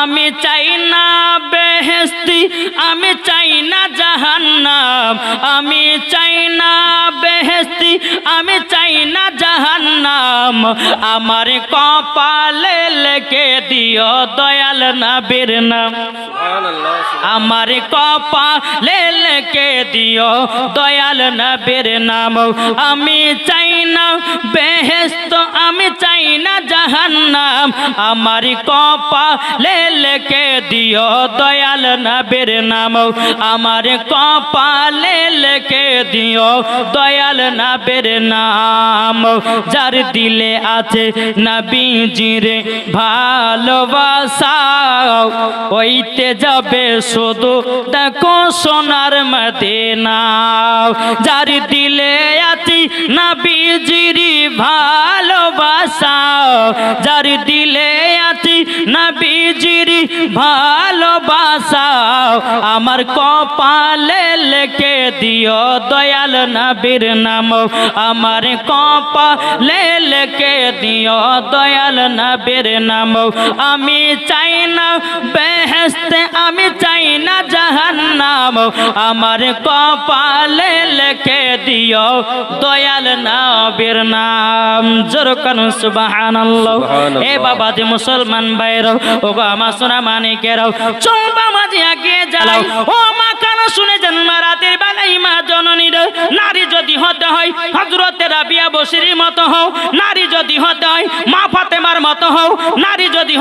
আমি চাই না বেহেস্তি আমি চাই না জাহান্নাম। আমি চাই না বেহেস্তি আমি চাই না জাহান্নাম। আমার কপালে লেখে দিও দয়াল নবীর নাম। আমার কপালে লেখে দিও দয়াল নবীর নাম। আমি চাই না বেহেস্ত আমি জাহান্নাম, আমার কপালে লেখে দিও দয়াল নবীর নাম। আমার কপালে লেখে দিও দয়াল নবীর নাম। যার দিলে আছে নবীজির ভালোবাসা ওইতে যাবে শুধু দেখো সোনার মদিনা। যার দিলে আছি নবীজির ভালোবাসা যার দিলে আছি নবীজির ভালোবাসা আমার কপালে লেখে দিও দয়াল নবীর নাম। আমার কপালে লেখে দিও দয়াল নবীর নাম। আমি চাই না বেহেস্তে আমি চাই না জাহান্নাম। আমার কপালে লেখে দিও দয়াল নবীর নাম জোর সুবহানাল্লাহ। এ বাবা যে মুসলমান বাইর ও গো আমার সোনা মানিকের চম্পা মাঝে আগে জ্বালাও ও মা কেন শুনে জন্ম রাতের বেলায় মা জননীর নারী যদি হতে হয় হজরতের রাবিয়া বসির মতো হও। নারী যদি হতে হয় মা ফাতেমার মতো হও। নারী যদি